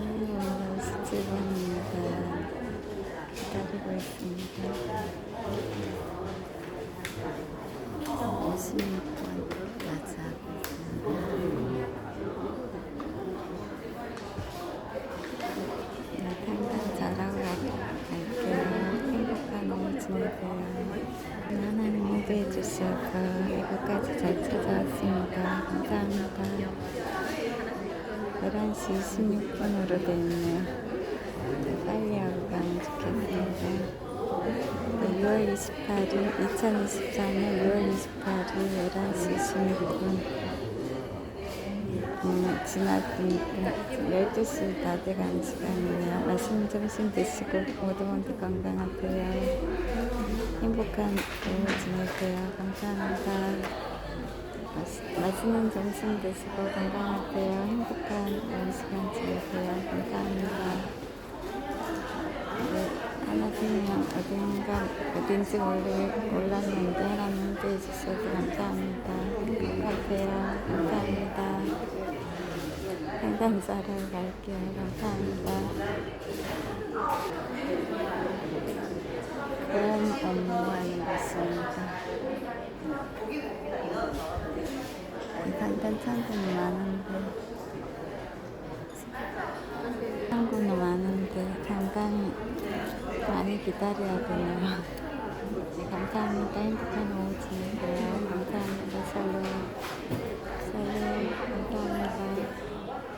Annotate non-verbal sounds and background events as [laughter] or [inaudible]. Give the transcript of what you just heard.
이거는 스티븐입니다. 기다리고 있습니다. 잘 찾아왔습니다. 감사합니다. 11시 26분으로 되어 있네요. 네, 빨리 하고 가면 좋겠습니다. 네, 6월 28일, 2024년 6월 28일 11시 16분. 음, 지났으니까 12시 다 돼가는 시간이네요. 맛있는 점심 드시고 모두 모두 건강하세요. 행복한 오후 지내세요. 감사합니다. 맛있, 맛있 는 점심 드시고 건강하세요. 행복한 시간 지내세요. 감사합니다. 네, 하나님은 어딘가 어딘지 몰랐는데 하나님 인도해 주셔서 감사합니다. 행복하세요. 감사합니다. 상담사로 갈게요. 감사합니다. 보험 업무하는 곳입니다. 간단 창구는 많은데 창구는 많은데 상당히 많이 기다려야 되네요. 네, [laughs] 감사합니다. 행복한 오후 지내세요.